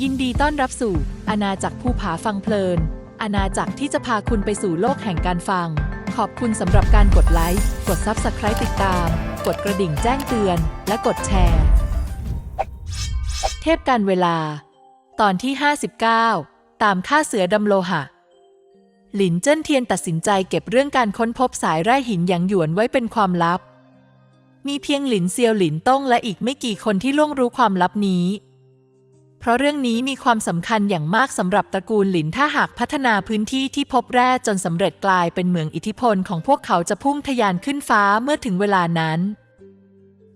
ยินดีต้อนรับสู่อาณาจักรภูผาฟังเพลิน อาณาจักรที่จะพาคุณไปสู่โลกแห่งการฟัง ขอบคุณสำหรับการกดไลค์ กด Subscribe ติดตาม กดกระดิ่งแจ้งเตือน และกดแชร์ เทพการเวลา ตอนที่ 59 ตามค่าเสือดำโลหะ หลินเจิ้นเทียนตัดสินใจเก็บเรื่องการค้นพบสายแร่หินหยางหยวนไว้เป็นความลับ มีเพียงหลินเซียวหลินต้งและอีกไม่กี่คนที่ล่วงรู้ความลับนี้ เพราะเรื่องนี้มีความสำคัญอย่างมากสำหรับตระกูลหลินถ้าหากพัฒนาพื้นที่ที่พบแร่จนสำเร็จกลายเป็นเมืองอิทธิพลของพวกเขาจะพุ่งทะยานขึ้นฟ้าเมื่อถึงเวลานั้น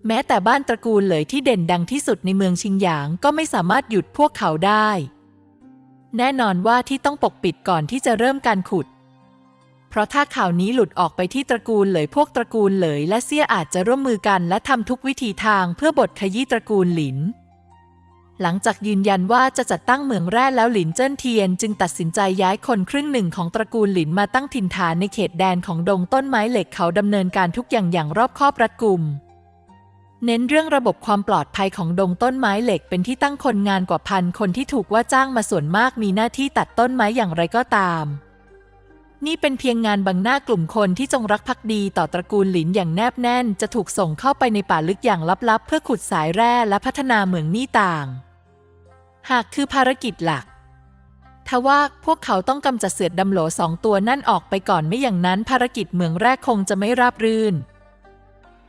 แม้แต่บ้านตระกูลเลยที่เด่นดังที่สุดในเมืองชิงหยางก็ไม่สามารถหยุดพวกเขาได้ แน่นอนว่าที่ต้องปกปิดก่อนที่จะเริ่มการขุด เพราะถ้าข่าวนี้หลุดออกไปที่ตระกูลเหลยพวกตระกูลเหลยและเซี่ยอาจจะร่วมมือกันและทำทุกวิธีทางเพื่อบดขยี้ตระกูลหลิน หลังจากยืนยันว่าจะจัดตั้งเหมืองแร่แล้วหลินเจิ้นเทียน จึงตัดสินใจย้ายคนครึ่งหนึ่งของตระกูลหลินมาตั้งถิ่นฐานในเขตแดนของดงต้นไม้เหล็กเขาดำเนินการทุกอย่างอย่างรอบคอบรัดกุม เน้นเรื่องระบบความปลอดภัยของดงต้นไม้เหล็กเป็นที่ตั้งคนงานกว่าพันคนที่ถูกว่าจ้างมาส่วนมากมีหน้าที่ตัดต้นไม้อย่างไรก็ตาม นี่เป็นเพียงงานบังหน้ากลุ่มคนที่จงรักภักดีต่อตระกูลหลินอย่างแนบแน่น จะถูกส่งเข้าไปในป่าลึกอย่างลับๆ เพื่อขุดสายแร่และพัฒนาเหมืองนี่ต่าง หากคือภารกิจหลักทว่าพวกเขาต้องกำจัดเสือดำโหลสองตัวนั่นออกไปก่อนไม่อย่างนั้นภารกิจเหมืองแรกคงจะไม่ราบรื่น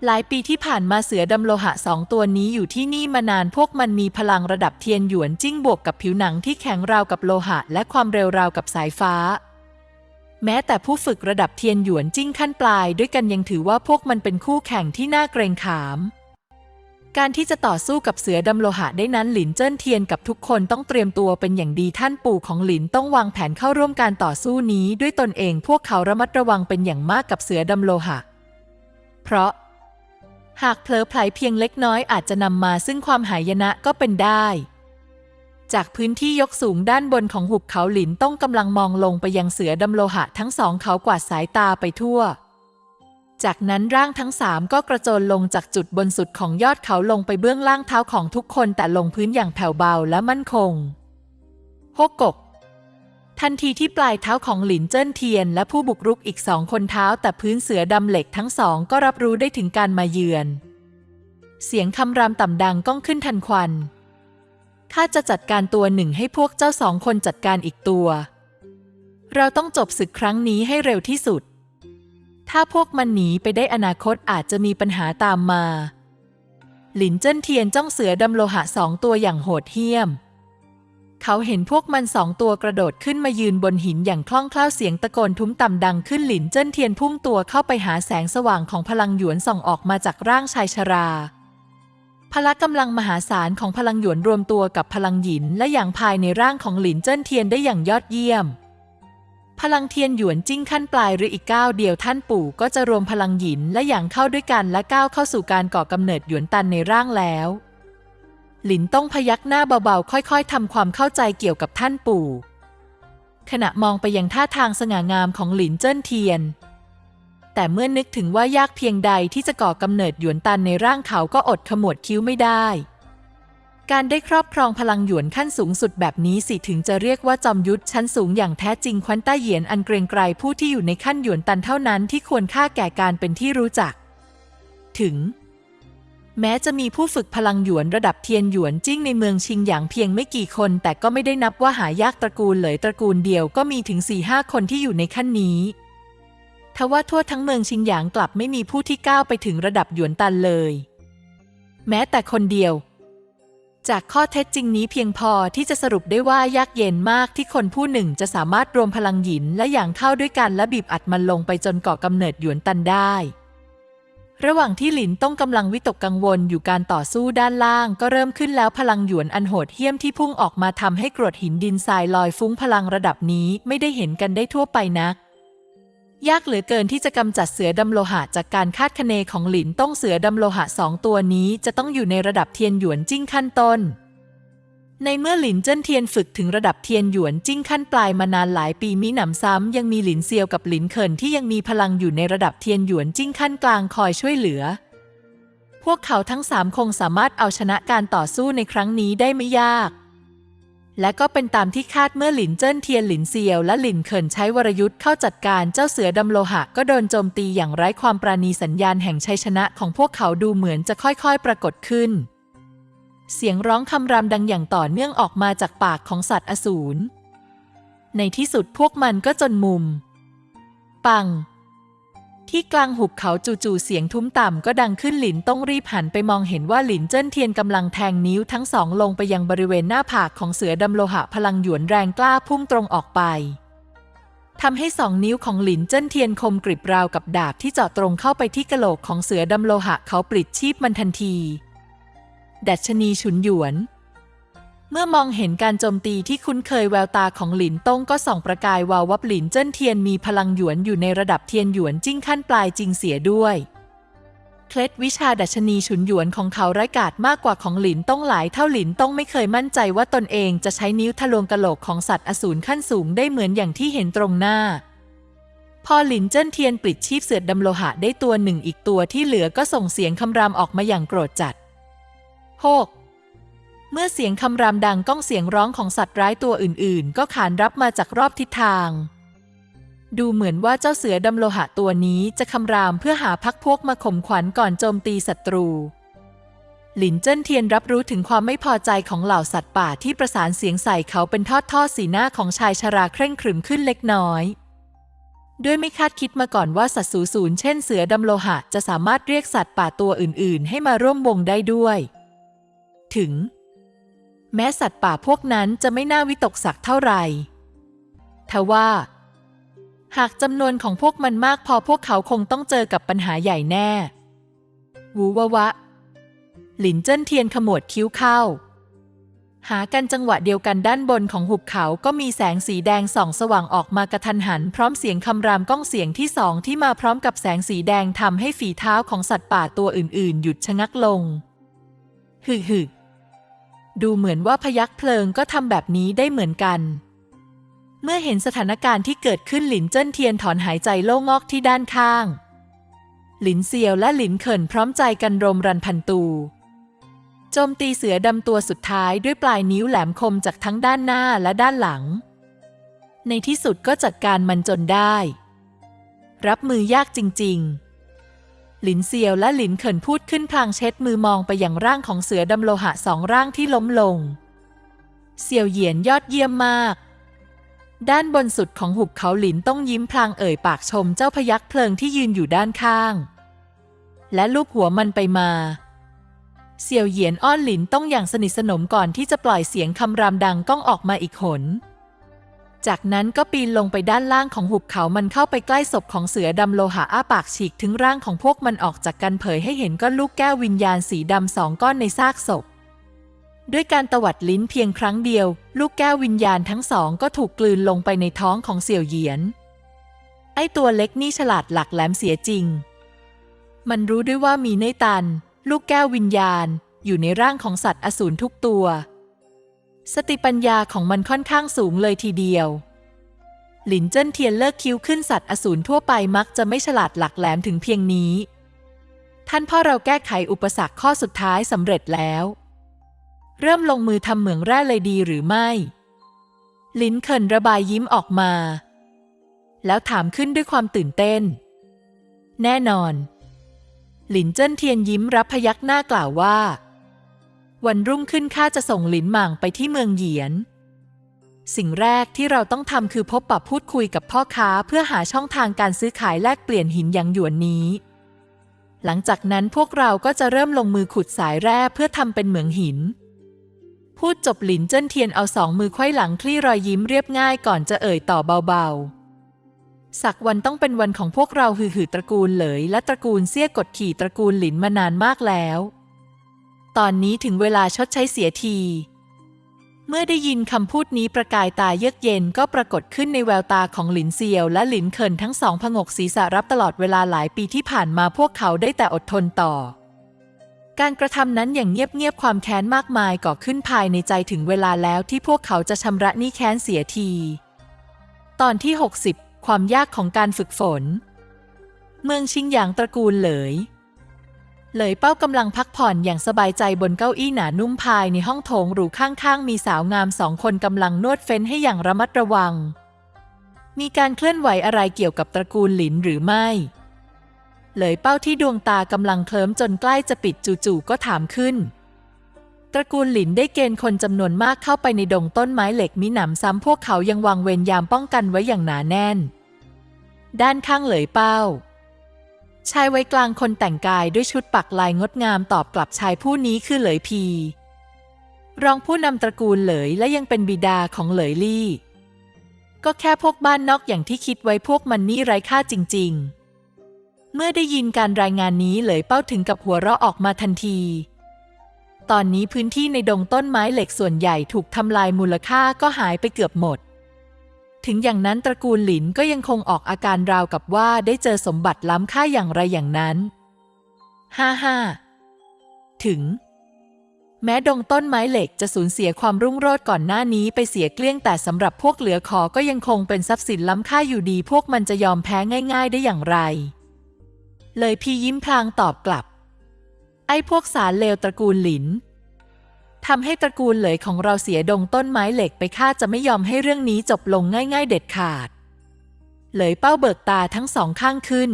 หลายปีที่ผ่านมาเสือดำโลหะสองตัวนี้อยู่ที่นี่มานานพวกมันมีพลังระดับเทียนหยวนจิ้งบวกกับผิวหนังที่แข็งราวกับโลหะ และความเร็วราวกับสายฟ้า แม้แต่ผู้ฝึกระดับเทียนหยวนจิ้งขั้นปลาย ด้วยกันยังถือว่าพวกมันเป็นคู่แข่งที่น่าเกรงขาม การที่จะต่อสู้กับเสือดำโลหะได้นั้นหลินเจิ้นเทียนกับทุกคนต้องเตรียมตัวเป็นอย่างดีท่านปู่ของหลินต้องวางแผนเข้าร่วมการต่อสู้นี้ด้วยตนเองพวกเขาระมัดระวังเป็นอย่างมากกับเสือดำโลหะ เพราะ หากเผลอไผลเพียงเล็กน้อยอาจจะนำมาซึ่งความหายนะก็เป็นได้ จากพื้นที่ยกสูงด้านบนของหุบเขาหลินต้องกำลังมองลงไปยังเสือดำโลหะทั้งสองเขากวาดสายตาไปทั่ว จากนั้นร่างทั้งสามก็กระโจนลงจากจุดบนสุดของยอดเขาลงไปเบื้องล่างเท้าของทุกคนแต่ลงพื้นอย่างแผ่วเบาและมั่นคงฮกกก ทันทีที่ปลายเท้าของหลินเจิ้นเทียน และผู้บุกรุกอีกสองคนเท้าแต่พื้นเสือดำเหล็กทั้งสองก็รับรู้ได้ถึงการมาเยือน เสียงคำรามต่ำดังก้องขึ้นทันควัน ข้าจะจัดการตัวหนึ่งให้พวกเจ้าสองคนจัดการอีกตัว เราต้องจบศึกครั้งนี้ให้เร็วที่สุด ถ้าพวกมันหนีไปได้อนาคตอาจจะมีปัญหาตามมา หลินเจิ้นเทียนจ้องเสือดำโลหะสองตัวอย่างโหดเหี้ยม เขาเห็นพวกมันสองตัวกระโดดขึ้นมายืนบนหินอย่างคล่องแคล่วเสียงตะโกนทุ้มต่ำดังขึ้นหลินเจิ้นเทียนพุ่งตัวเข้าไปหาแสงสว่างของพลังหยวนส่องออกมาจากร่างชายชรา พละกำลังมหาศาลของพลังหยวนรวมตัวกับพลังหยินและอย่างภายในร่างของหลินเจิ้นเทียนได้อย่างยอดเยี่ยม พลังเทียนหยวนจิ้งขั้นปลายหรืออีกก้าวเดียวท่านปู่ก็จะรวมพลังหยินและอย่างเข้าด้วยกันและก้าวเข้าสู่การก่อกำเนิดหยวนตันในร่างแล้ว หลินต้องพยักหน้าเบาๆ ค่อยๆทำความเข้าใจเกี่ยวกับท่านปู่ ขณะมองไปยังท่าทางสง่างามของหลินเจิ้นเทียน แต่เมื่อนึกถึงว่ายากเพียงใดที่จะก่อกำเนิดหยวนตันในร่างเขาก็อดขมวดคิ้วไม่ได้ การได้ครอบครองพลังหยวนขั้นสูงสุดแบบนี้สิถึงจะเรียกว่าจอมยุทธชั้นสูงอย่างแท้จริงควันต้าเหยียนอันเกรงไกรผู้ที่อยู่ในขั้นหยวนตันเท่านั้นที่ควรค่าแก่การเป็นที่รู้จัก ถึง แม้จะมีผู้ฝึกพลังหยวนระดับเทียนหยวนจิ้งในเมืองชิงหยางเพียงไม่กี่คน แต่ก็ไม่ได้นับว่าหายากตระกูลเลยตระกูลเดียวก็มีถึง4ี่ห้าคนที่อยู่ในขั้นนี้ทว่าทั่วทั้งเมืองชิงหยางกลับไม่มีผู้ที่ก้าวไปถึงระดับหยวนตันเลย แม้แต่คนเดียว จากข้อเท็จจริงนี้เพียงพอที่จะสรุปได้ว่ายากเย็นมากที่คนผู้หนึ่งจะสามารถรวมพลังหยินและอย่างเข้าด้วยกันและบีบอัดมันลงไปจนก่อกำเนิดหยวนตันได้ ระหว่างที่หลินต้องกำลังวิตกกังวลอยู่การต่อสู้ด้านล่าง ก็เริ่มขึ้นแล้วพลังหยวนอันโหดเหี้ยมที่พุ่งออกมาทำให้กรวดหินดินทรายลอยฟุ้งพลังระดับนี้ไม่ได้เห็นกันได้ทั่วไปนัก ยากเหลือเกินที่จะกำจัดเสือดำโลหะจากการคาดคะเนของหลินต้องเสือดำโลหะสองตัวนี้จะต้องอยู่ในระดับเทียนหยวนจิ้งขั้นต้น ในเมื่อหลินเจิ้นเทียนฝึกถึงระดับเทียนหยวนจิ้งขั้นปลายมานานหลายปีมิหนำซ้ำยังมีหลินเซียวกับหลินเขินที่ยังมีพลังอยู่ในระดับเทียนหยวนจิ้งขั้นกลางคอยช่วยเหลือ พวกเขาทั้งสามคงสามารถเอาชนะการต่อสู้ในครั้งนี้ได้ไม่ยาก และก็เป็นตามที่คาดเมื่อหลินเจิ้นเทียนหลินเซียวและหลินเขินใช้วรยุทธ์เข้าจัดการเจ้าเสือดำโลหะ ก็โดนโจมตีอย่างไร้ความปราณีสัญญาณแห่งชัยชนะของพวกเขาดูเหมือนจะค่อยๆ ปรากฏขึ้น เสียงร้องคำรามดังอย่างต่อเนื่องออกมาจากปากของสัตว์อสูรในที่สุดพวกมันก็จนมุม ปัง ที่กลางหุบเขาจู่ๆเสียงทุ้มต่ำก็ดังขึ้นหลินต้องรีบหันไปมองเห็นว่าหลินเจิ้นเทียนกำลังแทงนิ้วทั้งสองลงไปยังบริเวณหน้าผากของเสือดำโลหะพลังหยวนแรงกล้าพุ่งตรงออกไปทำให้สองนิ้วของหลินเจิ้นเทียนคมกริบราวกับดาบที่เจาะตรงเข้าไปที่กะโหลกของเสือดำโลหะเขาปลิดชีพมันทันที ดัชนีฉุนหยวน เมื่อมองเห็นการโจมตีที่คุ้นเคยแววตาของหลินต้งก็ส่องประกายวาววับหลินเจิ้นเทียนมีพลังหยวนอยู่ในระดับเทียนหยวนจิ้งขั้นปลายจริงเสียด้วย เคล็ดวิชาดัชนีฉุนหยวนของเขาร้ายกาจมากกว่าของหลินต้งหลายเท่าหลินต้งไม่เคยมั่นใจว่าตนเองจะใช้นิ้วทะลวงกะโหลกของสัตว์อสูรขั้นสูงได้เหมือนอย่างที่เห็นตรงหน้า พอหลินเจิ้นเทียนปลิดชีพเสือดำโลหะได้ตัวหนึ่งอีกตัวที่เหลือก็ส่งเสียงคำรามออกมาอย่างโกรธจัดโฮก เมื่อเสียงคำรามดังก้องเสียงร้องของสัตว์ร้ายตัวอื่นๆ ก็ขานรับมาจากรอบทิศทาง ดูเหมือนว่าเจ้าเสือดำโลหะตัวนี้จะคำรามเพื่อหาพักพวกมาข่มขวัญก่อนโจมตีศัตรู หลินเจิ้นเทียนรับรู้ถึงความไม่พอใจของเหล่าสัตว์ป่าที่ประสานเสียงใส่เขาเป็นทอดทอดๆสีหน้าของชายชราเคร่งขรึมขึ้นเล็กน้อยด้วยไม่คาดคิดมาก่อนว่าสัตว์สูสูนเช่นเสือดำโลหะจะสามารถเรียกสัตว์ป่าตัวอื่นๆ ให้มาร่วมวงได้ด้วย ถึง แม้สัตว์ป่าพวกนั้นจะไม่น่าวิตกสักเท่าไหร่ทว่า หากจำนวนของพวกมันมากพอพวกเขาคงต้องเจอกับปัญหาใหญ่แน่ วูวะวะ หลินเจิ้นเทียนขมวดคิ้วเข้า หากันจังหวะเดียวกันด้านบนของหุบเขาก็มีแสงสีแดงส่องสว่างออกมากระทันหัน พร้อมเสียงคำรามก้องเสียงที่สองที่มาพร้อมกับแสงสีแดงทำให้ฝีเท้าของสัตว์ป่าตัวอื่น ๆ หยุดชะงักลง หึหึ ดูเหมือนว่าพยักเพลิงก็ทำแบบนี้ได้เหมือนกัน เมื่อเห็นสถานการณ์ที่เกิดขึ้นหลินเจิ้นเทียนถอนหายใจโล่งอกที่ด้านข้าง หลินเซียวและหลินเขินพร้อมใจกันรมรันพันตูโจมตีเสือดำตัวสุดท้ายด้วยปลายนิ้วแหลมคมจากทั้งด้านหน้าและด้านหลัง ในที่สุดก็จัดการมันจนได้ รับมือยากจริง ๆ หลินเซียวและหลินเขินพูดขึ้นพลางเช็ดมือมองไปยังร่างของเสือดำโลหะสองร่างที่ล้มลง เซียวเหยียนยอดเยี่ยมมาก ด้านบนสุดของหุบเขาหลินต้องยิ้มพลางเอ่ยปากชมเจ้าพยักเพลิงที่ยืนอยู่ด้านข้าง และลูบหัวมันไปมาเสี่ยวเหยียนอ้อนหลินต้องอย่างสนิทสนมก่อนที่จะปล่อยเสียงคำรามดังก้องออกมาอีกหน จากนั้นก็ปีนลงไปด้านล่างของหุบเขามันเข้าไปใกล้ศพของเสือดำโลหะอ้าปากฉีกถึงร่างของพวกมันออกจากกันเผยให้เห็นก้อนลูกแก้ววิญญาณสีดำสองก้อนในซากศพ ด้วยการตวัดลิ้นเพียงครั้งเดียว ลูกแก้ววิญญาณทั้งสองก็ถูกกลืนลงไปในท้องของเสี่ยวเหยียน ไอตัวเล็กนี่ฉลาดหลักแหลมเสียจริง มันรู้ด้วยว่ามีเนตัน ลูกแก้ววิญญาณ อยู่ในร่างของสัตว์อสูรทุกตัว สติปัญญาของมันค่อนข้างสูงเลยทีเดียว หลินเจิ้นเทียนเลิกคิ้วขึ้นสัตว์อสูรทั่วไปมักจะไม่ฉลาดหลักแหลมถึงเพียงนี้ ท่านพ่อเราแก้ไขอุปสรรคข้อสุดท้ายสำเร็จแล้ว เริ่มลงมือทำเหมืองแร่เลยดีหรือไม่ลินเขินระบายยิ้มออกมา แล้วถามขึ้นด้วยความตื่นเต้น แน่นอน หลินเจิ้นเทียนยิ้มรับพยักหน้ากล่าวว่า วันรุ่งขึ้นข้าจะส่งหลินหม่างไปที่เมืองเหยียน สิ่งแรกที่เราต้องทำคือพบปะพูดคุยกับพ่อค้าเพื่อหาช่องทางการซื้อขายแลกเปลี่ยนหินหยางหยวนนี้ หลังจากนั้นพวกเราก็จะเริ่มลงมือขุดสายแร่เพื่อทำเป็นเหมืองหิน พูดจบหลินเจิ้นเทียนเอาสองมือไขว้หลังคลี่รอยยิ้มเรียบง่ายก่อนจะเอ่ยต่อเบาๆสักวันต้องเป็นวันของพวกเรา หือหือตระกูลเหลย และตระกูลเซี่ยกดขี่ตระกูลหลินมานานมากแล้ว ตอนนี้ถึงเวลาชดใช้เสียที เมื่อได้ยินคำพูดนี้ประกายตาเยือกเย็นก็ปรากฏขึ้นในแววตาของหลินเซียว และหลินเคินทั้งสองผงกศีรษะรับตลอดเวลาหลายปีที่ผ่านมาพวกเขาได้แต่อดทนต่อ การกระทำนั้นอย่างเงียบๆความแค้นมากมายก่อขึ้นภายในใจถึงเวลาแล้วที่พวกเขาจะชำระหนี้แค้นเสียที ตอนที่ 60 ความยากของการฝึกฝน เมืองชิงหยางตระกูลเหลย เหลยเป้ากำลังพักผ่อนอย่างสบายใจบนเก้าอี้หนานุ่มภายในห้องโถงหรูข้างๆ มีสาวงามสองคนกำลังนวดเฟ้นให้อย่างระมัดระวัง มีการเคลื่อนไหวอะไรเกี่ยวกับตระกูลหลินหรือไม่ เหลยเป้าที่ดวงตากำลังเคลิ้มจนใกล้จะปิดจู่ๆก็ถามขึ้น ตระกูลหลินได้เกณฑ์คนจำนวนมากเข้าไปในดงต้นไม้เหล็กมีหนำซ้ำพวกเขายังวางเวรยามป้องกันไว้อย่างหนาแน่น ด้านข้างเหลยเป้า ชายไว้กลางคนแต่งกายด้วยชุดปักลายงดงามตอบกลับชายผู้นี้คือเหลยพี รองผู้นำตระกูลเหลยและยังเป็นบิดาของเหลยลี่ ก็แค่พวกบ้านนอกอย่างที่คิดไว้พวกมันนี่ไร้ค่าจริง ๆ เมื่อได้ยินการรายงานนี้เหลยเป้าถึงกับหัวเราะออกมาทันที ตอนนี้พื้นที่ในดงต้นไม้เหล็กส่วนใหญ่ถูกทำลายมูลค่าก็หายไปเกือบหมด ถึงอย่างนั้นตระกูลหลินก็ยังคงออกอาการราวกับว่าได้เจอสมบัติล้ำค่าอย่างไรอย่างนั้นห้าห้าถึง แม้ดงต้นไม้เหล็กจะสูญเสียความรุ่งโรจน์ก่อนหน้านี้ไปเสียเกลี้ยงแต่สำหรับพวกเหลือขอก็ยังคงเป็นทรัพย์สินล้ำค่าอยู่ดี พวกมันจะยอมแพ้ง่าย ๆ ได้อย่างไร เลยพี่ยิ้มพลางตอบกลับ ไอ้พวกสารเลวตระกูลหลิน ทำให้ตระกูลเหลยของเราเสียดงต้นไม้เหล็กไปข้าจะไม่ยอมให้เรื่องนี้จบลงง่าย ๆ เด็ดขาด เหลยเป้าเบิกตาทั้งสองข้างขึ้น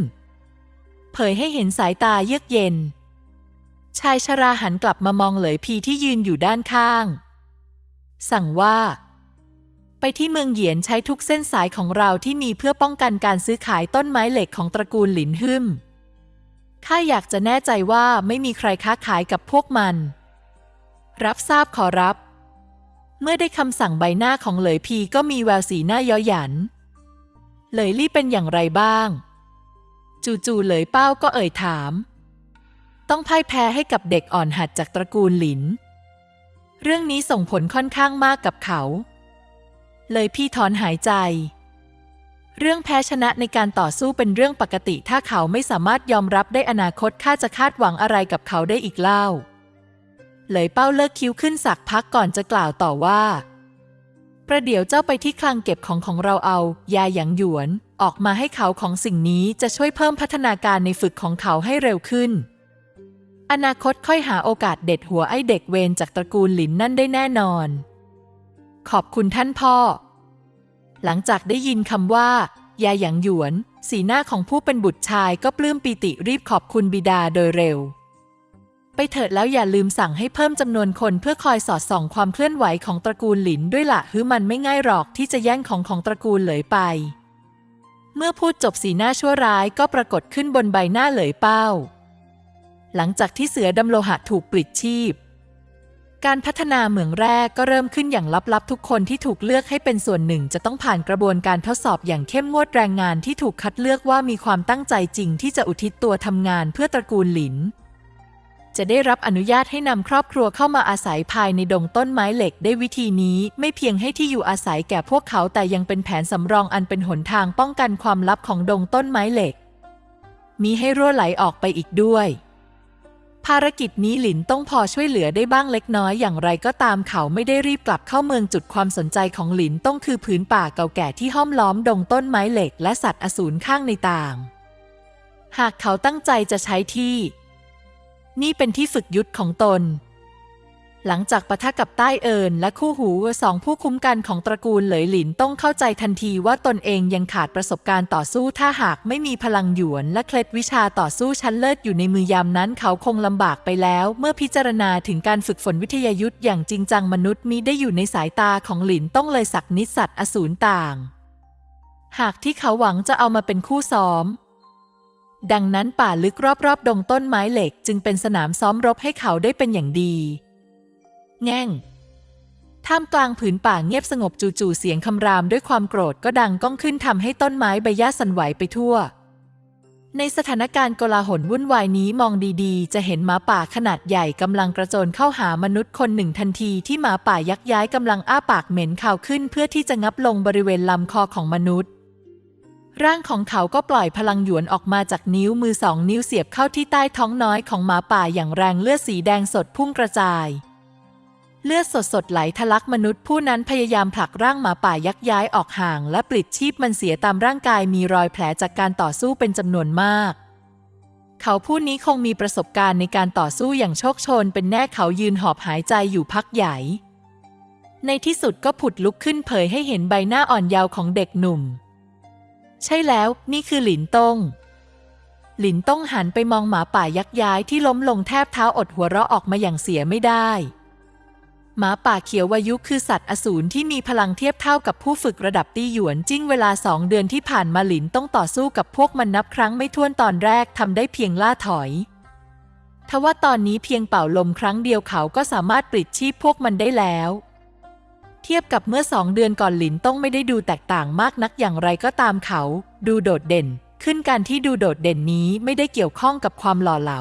เผยให้เห็นสายตาเยือกเย็น ชายชราหันกลับมามองเหลยพีที่ยืนอยู่ด้านข้าง สั่งว่า ไปที่เมืองเหยียนใช้ทุกเส้นสายของเราที่มีเพื่อป้องกันการซื้อขายต้นไม้เหล็กของตระกูลหลินหึมข้าอยากจะแน่ใจว่าไม่มีใครค้าขายกับพวกมัน รับทราบขอรับ เมื่อได้คำสั่งใบหน้าของเหลยพีก็มีแววสีหน้าย้อหยัน เหลยลี่เป็นอย่างไรบ้าง จู่ๆเหลยเป้าก็เอ่ยถาม ต้องพ่ายแพ้ให้กับเด็กอ่อนหัดจากตระกูลหลิน เรื่องนี้ส่งผลค่อนข้างมากกับเขา เลยพี่ถอนหายใจ เรื่องแพ้ชนะในการต่อสู้เป็นเรื่องปกติ ถ้าเขาไม่สามารถยอมรับได้อนาคตข้าจะคาดหวังอะไรกับเขาได้อีกเล่า เลยเป้าเลิกคิ้วขึ้นสักพักก่อนจะกล่าวต่อว่า ประเดี๋ยวเจ้าไปที่คลังเก็บของของเราเอา ยาหยางหยวน ออกมาให้เขาของสิ่งนี้จะช่วยเพิ่มพัฒนาการในฝึกของเขาให้เร็วขึ้น อนาคตค่อยหาโอกาสเด็ดหัวไอ้เด็กเวรจากตระกูลหลินนั่นได้แน่นอน ขอบคุณท่านพ่อ หลังจากได้ยินคำว่า ยาหยางหยวน สีหน้าของผู้เป็นบุตรชายก็ปลื้มปีติรีบขอบคุณบิดาโดยเร็ว ไปเถิดแล้วอย่าลืมสั่งให้เพิ่มจำนวนคนเพื่อคอยสอดส่องความเคลื่อนไหวของตระกูลหลินด้วยละฮือมันไม่ง่ายหรอกที่จะแย่งของของตระกูลเหลยไป เมื่อพูดจบสีหน้าชั่วร้ายก็ปรากฏขึ้นบนใบหน้าเหลยเป้า หลังจากที่เสือดำโลหะถูกปลิดชีพ การพัฒนาเหมืองแรกก็เริ่มขึ้นอย่างลับๆ ทุกคนที่ถูกเลือกให้เป็นส่วนหนึ่งจะต้องผ่านกระบวนการทดสอบอย่างเข้มงวดแรงงานที่ถูกคัดเลือกว่ามีความตั้งใจจริงที่จะอุทิศตัวทำงานเพื่อตระกูลหลิน จะได้รับอนุญาตให้นำครอบครัวเข้ามาอาศัยภายในดงต้นไม้เหล็กได้วิธีนี้ ไม่เพียงให้ที่อยู่อาศัยแก่พวกเขาแต่ยังเป็นแผนสำรองอันเป็นหนทางป้องกันความลับของดงต้นไม้เหล็ก มีให้รั่วไหลออกไปอีกด้วยภารกิจนี้หลินต้องพอช่วยเหลือได้บ้างเล็กน้อยอย่างไรก็ตามเขาไม่ได้รีบกลับเข้าเมืองจุดความสนใจของหลินต้องคือผืนป่าเก่าแก่ที่ห้อมล้อมดงต้นไม้เหล็กและสัตว์อสูรข้างในต่าง หากเขาตั้งใจจะใช้ที่ นี่เป็นที่ฝึกยุทธของตน หลังจากปะทะกับใต้เอินและคู่หูสองผู้คุ้มกันของตระกูลเหลยหลินต้องเข้าใจทันทีว่าตนเองยังขาดประสบการณ์ต่อสู้ถ้าหากไม่มีพลังหยวนและเคล็ดวิชาต่อสู้ชั้นเลิศอยู่ในมือยามนั้นเขาคงลำบากไปแล้ว เมื่อพิจารณาถึงการฝึกฝนวิทยายุทธอย่างจริงจังมนุษย์มิได้อยู่ในสายตาของหลินต้องเลยสักนิสสัตว์อสูรต่าง หากที่เขาหวังจะเอามาเป็นคู่ซ้อม ดังนั้นป่าลึกรอบๆ ดงต้นไม้เหล็กจึงเป็นสนามซ้อมรบให้เขาได้เป็นอย่างดี แง่ง ท่ามกลางผืนป่าเงียบสงบจู่ๆเสียงคำรามด้วยความโกรธก็ดังก้องขึ้นทำให้ต้นไม้ใบหญ้าสั่นไหวไปทั่ว ในสถานการณ์โกลาหลวุ่นวายนี้มองดีๆ จะเห็นหมาป่าขนาดใหญ่กำลังกระโจนเข้าหามนุษย์คนหนึ่งทันทีที่หมาป่ายักย้ายกำลังอ้าปากเหม็นข่าวขึ้นเพื่อที่จะงับลงบริเวณลำคอของมนุษย์ ร่างของเขาก็ปล่อยพลังหยวนออกมาจากนิ้วมือสองนิ้วเสียบเข้าที่ใต้ท้องน้อยของหมาป่าอย่างแรงเลือดสีแดงสดพุ่งกระจาย เลือดสดๆไหลทะลักมนุษย์ผู้นั้นพยายามผลักร่างหมาป่ายักย้ายออกห่างและปลิดชีพมันเสียตามร่างกายมีรอยแผลจากการต่อสู้เป็นจำนวนมาก เขาผู้นี้คงมีประสบการณ์ในการต่อสู้อย่างโชคโชน เป็นแน่เขายืนหอบหายใจอยู่พักใหญ่ ในที่สุดก็ผุดลุกขึ้นเผยให้เห็นใบหน้าอ่อนเยาว์ของเด็กหนุ่ม ใช่แล้วนี่คือหลินตง หลินต้องหันไปมองหมาป่ายักษ์ย้ายที่ล้มลงแทบเท้าอดหัวเราะออกมาอย่างเสียไม่ได้ หมาป่าเขียววายุคือสัตว์อสูรที่มีพลังเทียบเท่ากับผู้ฝึกระดับตี้หยวนจิ้งเวลาสองเดือนที่ผ่านมาหลินต้องต่อสู้กับพวกมันนับครั้งไม่ถ้วนตอนแรกทำได้เพียงล่าถอยทว่าตอนนี้เพียงเป่าลมครั้งเดียวเขาก็สามารถปลิดชีพพวกมันได้แล้ว เทียบกับเมื่อสองเดือนก่อนหลินต้องไม่ได้ดูแตกต่างมากนักอย่างไรก็ตามเขา ดูโดดเด่น ขึ้นการที่ดูโดดเด่นนี้ไม่ได้เกี่ยวข้องกับความหล่อเหลา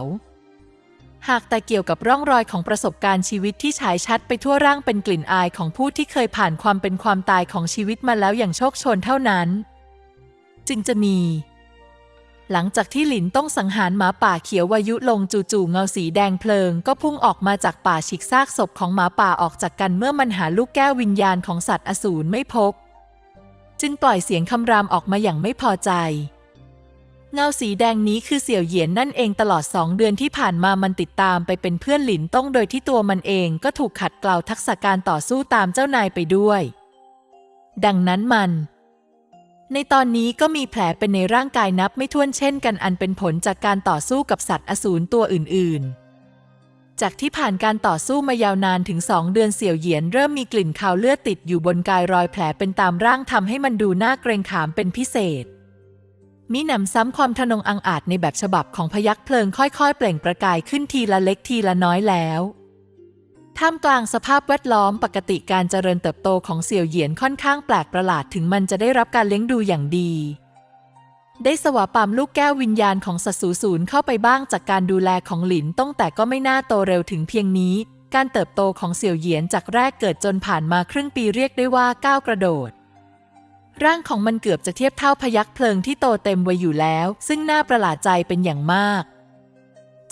หากแต่เกี่ยวกับร่องรอยของประสบการณ์ชีวิตที่ฉายชัดไปทั่วร่างเป็นกลิ่นอายของผู้ที่เคยผ่านความเป็นความตายของชีวิตมาแล้วอย่างโชคชนเท่านั้น จึงจะมี หลังจากที่หลินต้องสังหารหมาป่าเขียววายุลงจู่ๆเงาสีแดงเพลิง ก็พุ่งออกมาจากป่าฉีกซากศพของหมาป่าออกจากกันเมื่อมันหาลูกแก้ววิญญาณของสัตว์อสูรไม่พบ จึงปล่อยเสียงคำรามออกมาอย่างไม่พอใจ เงาสีแดงนี้คือเสี่ยวเหยียนนั่นเองตลอดสองเดือนที่ผ่านมามันติดตามไปเป็นเพื่อนหลินต้องโดยที่ตัวมันเองก็ถูกขัดเกลาทักษะการต่อสู้ตามเจ้านายไปด้วย ดังนั้นมัน ในตอนนี้ก็มีแผลเป็นในร่างกายนับไม่ถ้วนเช่นกันอันเป็นผลจากการต่อสู้กับสัตว์อสูรตัวอื่น ๆ จากที่ผ่านการต่อสู้มายาวนานถึงสองเดือนเสี่ยวเหยียนเริ่มมีกลิ่นคาวเลือดติดอยู่บนกายรอยแผลเป็นตามร่างทำให้มันดูน่าเกรงขามเป็นพิเศษมิหนำซ้ำความทนงอังอาจในแบบฉบับของพยักเพลิงค่อยๆ เปล่งประกายขึ้นทีละเล็กทีละน้อยแล้ว ท่ามกลางสภาพแวดล้อมปกติการเจริญเติบโตของเสี่ยวเหยียนค่อนข้างแปลกประหลาดถึงมันจะได้รับการเลี้ยงดูอย่างดี ได้สวาปามลูกแก้ววิญญาณของสัตว์สูศูนย์เข้าไปบ้างจากการดูแลของหลินต้องแต่ก็ไม่น่าโตเร็วถึงเพียงนี้ การเติบโตของเสี่ยวเหยียนจากแรกเกิดจนผ่านมาครึ่งปีเรียกได้ว่าก้าวกระโดด ร่างของมันเกือบจะเทียบเท่าพยักเพลิงที่โตเต็มวัยอยู่แล้ว ซึ่งน่าประหลาดใจเป็นอย่างมาก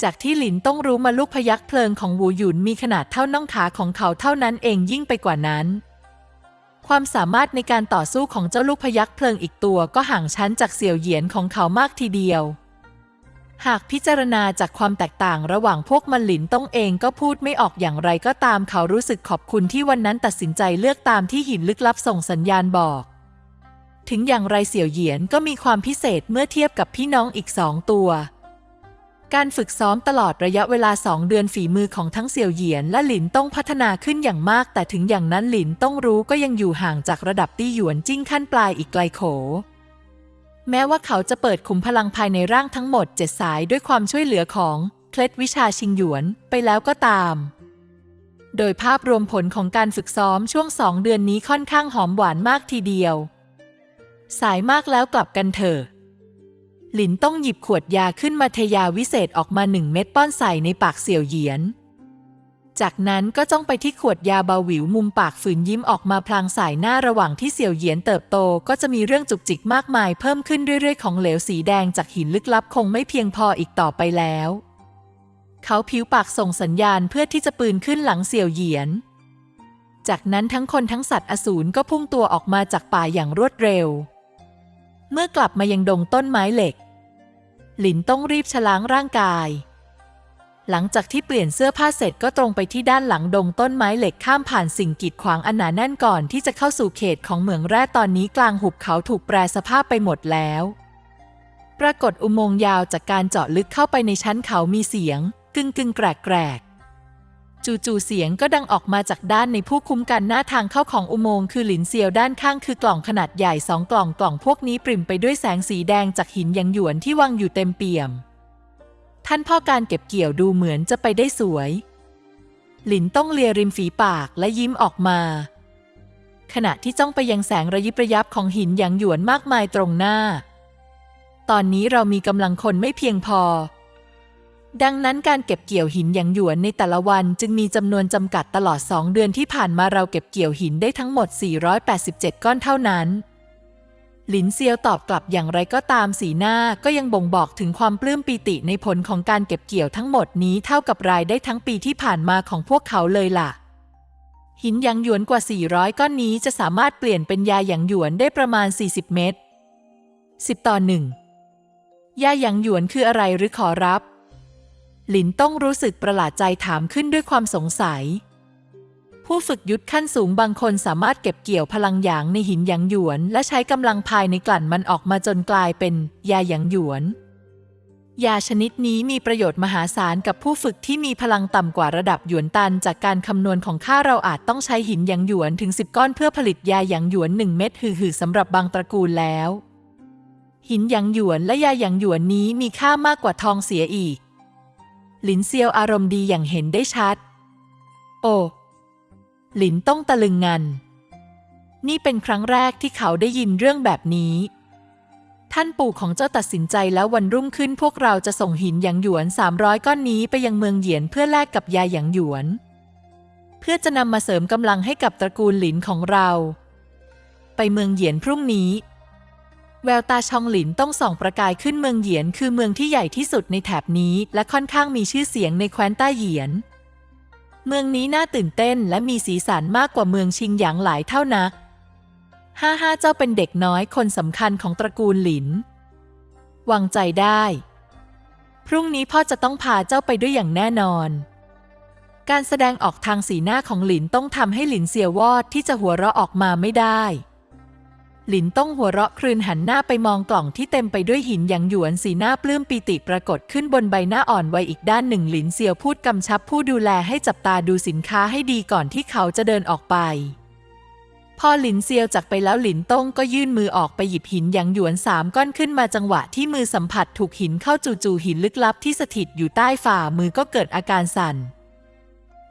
จากที่หลินต้องรู้มาลูกพยักเพลิงของวูหยุนมีขนาดเท่าน่องขาของเขาเท่านั้นเองยิ่งไปกว่านั้น ความสามารถในการต่อสู้ของเจ้าลูกพยักเพลิงอีกตัวก็ห่างชั้นจากเสี่ยวเหยียนของเขามากทีเดียว หากพิจารณาจากความแตกต่างระหว่างพวกมันหลินต้องเองก็พูดไม่ออกอย่างไรก็ตามเขารู้สึกขอบคุณที่วันนั้นตัดสินใจเลือกตามที่หินลึกลับส่งสัญญาณบอกถึงอย่างไรเสี่ยวเหยียนก็มีความพิเศษเมื่อเทียบกับพี่น้องอีกสองตัว การฝึกซ้อมตลอดระยะเวลาสองเดือนฝีมือของทั้งเสี่ยวเหยียนและหลินต้องพัฒนาขึ้นอย่างมาก แต่ถึงอย่างนั้นหลินต้องรู้ก็ยังอยู่ห่างจากระดับตี้หยวนจิ้งขั้นปลายอีกไกลโข แม้ว่าเขาจะเปิดขุมพลังภายในร่างทั้งหมดเจ็ดสายด้วยความช่วยเหลือของเคล็ดวิชาชิงหยวนไปแล้วก็ตาม โดยภาพรวมผลของการฝึกซ้อมช่วงสองเดือนนี้ค่อนข้างหอมหวานมากทีเดียว สายมากแล้วกลับกันเถอะ หลินต้องหยิบขวดยาขึ้นมาเทยาวิเศษออกมาหนึ่งเม็ดป้อนใส่ในปากเสี่ยวเหยียน จากนั้นก็จ้องไปที่ขวดยาเบาหวิวมุมปากฝืนยิ้มออกมาพลางสายหน้าระหว่างที่เสี่ยวเหยียนเติบโตก็จะมีเรื่องจุกจิกมากมายเพิ่มขึ้นเรื่อยๆ ของเหลวสีแดงจากหินลึกลับคงไม่เพียงพออีกต่อไปแล้ว เขาผิวปากส่งสัญญาณเพื่อที่จะปืนขึ้นหลังเสี่ยวเหยียน จากนั้นทั้งคนทั้งสัตว์อสูรก็พุ่งตัวออกมาจากป่าอย่างรวดเร็ว เมื่อกลับมายังดงต้นไม้เหล็ก หลินต้องรีบชะล้างร่างกาย หลังจากที่เปลี่ยนเสื้อผ้าเสร็จก็ตรงไปที่ด้านหลังดงต้นไม้เหล็กข้ามผ่านสิ่งกีดขวางอันหนาแน่นก่อนที่จะเข้าสู่เขตของเหมืองแร่ตอนนี้กลางหุบเขาถูกแปรสภาพไปหมดแล้ว ปรากฏอุโมงค์ยาวจากการเจาะลึกเข้าไปในชั้นเขามีเสียง กึ่งกึ่งแกรกแกรก จู่ๆเสียงก็ดังออกมาจากด้านในผู้คุ้มกันหน้าทางเข้าของอุโมงค์คือหลินเซียวด้านข้างคือกล่องขนาดใหญ่สองกล่องกล่องพวกนี้ปริ่มไปด้วยแสงสีแดงจากหินหยางหยวนที่วางอยู่เต็มเปี่ยม ท่านพ่อการเก็บเกี่ยวดูเหมือนจะไปได้สวย หลินต้องเลียริมฝีปากและยิ้มออกมา ขณะที่จ้องไปยังแสงระยิบระยับของหินหยางหยวนมากมายตรงหน้า ตอนนี้เรามีกำลังคนไม่เพียงพอ ดังนั้นการเก็บเกี่ยวหินหยางหยวนในแต่ละวันจึงมีจำนวนจำกัดตลอด 2 เดือนที่ผ่านมาเราเก็บเกี่ยวหินได้ทั้งหมด 487 ก้อนเท่านั้น หลินเซียวตอบกลับอย่างไรก็ตามสีหน้าก็ยังบ่งบอกถึงความปลื้มปีติในผลของการเก็บเกี่ยวทั้งหมดนี้เท่ากับรายได้ทั้งปีที่ผ่านมาของพวกเขาเลยล่ะ หินหยางหยวนกว่า 400 ก้อนนี้จะสามารถเปลี่ยนเป็นยาหยางหยวนได้ประมาณ 40 เม็ด10 ต่อ 1 ยาหยางหยวนคืออะไรหรือขอรับ หลินต้องรู้สึกประหลาดใจถามขึ้นด้วยความสงสัย ผู้ฝึกยุทธขั้นสูงบางคนสามารถเก็บเกี่ยวพลังหยางในหินหยางหยวน และใช้กำลังภายในกลั่นมันออกมาจนกลายเป็นยาหยางหยวน ยาชนิดนี้มีประโยชน์มหาศาลกับผู้ฝึกที่มีพลังต่ำกว่าระดับหยวนตัน จากการคำนวณของข้าเราอาจต้องใช้หินหยางหยวนถึง 10 ก้อนเพื่อผลิตยาหยางหยวน1เม็ดหือๆสำหรับบางตระกูลแล้ว หินหยางหยวนและยาหยางหยวนนี้มีค่ามากกว่าทองเสียอีก หลินเซียวอารมณ์ดีอย่างเห็นได้ชัด โอ้หลินต้องตะลึงงัน นี่เป็นครั้งแรกที่เขาได้ยินเรื่องแบบนี้ ท่านปู่ของเจ้าตัดสินใจแล้ววันรุ่งขึ้นพวกเราจะส่งหินหยางหยวน 300 ก้อนนี้ไปยังเมืองเหยียนเพื่อแลกกับยาหยางหยวน เพื่อจะนำมาเสริมกำลังให้กับตระกูลหลินของเรา ไปเมืองเหยียนพรุ่งนี้ แววตาชองหลินต้องส่องประกายขึ้นเมืองเหยียน คือเมืองที่ใหญ่ที่สุดในแถบนี้ และค่อนข้างมีชื่อเสียงในแคว้นต้าเหยียน เมืองนี้น่าตื่นเต้นและมีสีสันมากกว่าเมืองชิงหยางหลายเท่านักห้าห้าเจ้าเป็นเด็กน้อยคนสำคัญของตระกูลหลิน วางใจได้ พรุ่งนี้พ่อจะต้องพาเจ้าไปด้วยอย่างแน่นอน การแสดงออกทางสีหน้าของหลินต้องทำให้หลินเสียวอดที่จะหัวเราะออกมาไม่ได้ หลินต้องหัวเราะครืนหันหน้าไปมองกล่องที่เต็มไปด้วยหินหยางหยวนสีหน้าปลื้มปีติปรากฏขึ้นบนใบหน้าอ่อนวัยอีกด้านหนึ่งหลินเซียวพูดกำชับผู้ดูแลให้จับตาดูสินค้าให้ดีก่อนที่เขาจะเดินออกไป พอหลินเซียวจากไปแล้วหลินต้งก็ยื่นมือออกไปหยิบหินหยางหยวนสามก้อนขึ้นมาจังหวะที่มือสัมผัสถูกหินเข้าจู่ๆหินลึกลับที่สถิตอยู่ใต้ฝ่ามือก็เกิดอาการสั่น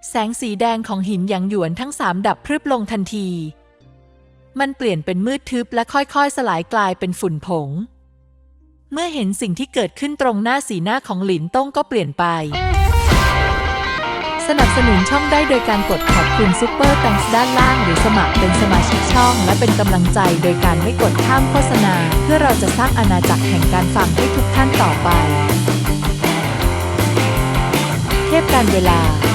แสงสีแดงของหินหยางหยวนทั้งสามดับพรึบลงทันที มันเปลี่ยนเป็นมืดทึบและค่อยๆ สลายกลายเป็นฝุ่นผง เมื่อเห็นสิ่งที่เกิดขึ้นตรงหน้าสีหน้าของหลินต้งก็เปลี่ยนไป สนับสนุนช่องได้โดยการกดขอบคุณซุปเปอร์แตงส์ด้านล่าง หรือสมัครเป็นสมาชิกช่อง และเป็นกำลังใจโดยการไม่กดข้ามโฆษณา เพื่อเราจะสร้างอาณาจักรแห่งการฟังให้ทุกท่านต่อไป เทพการเวลา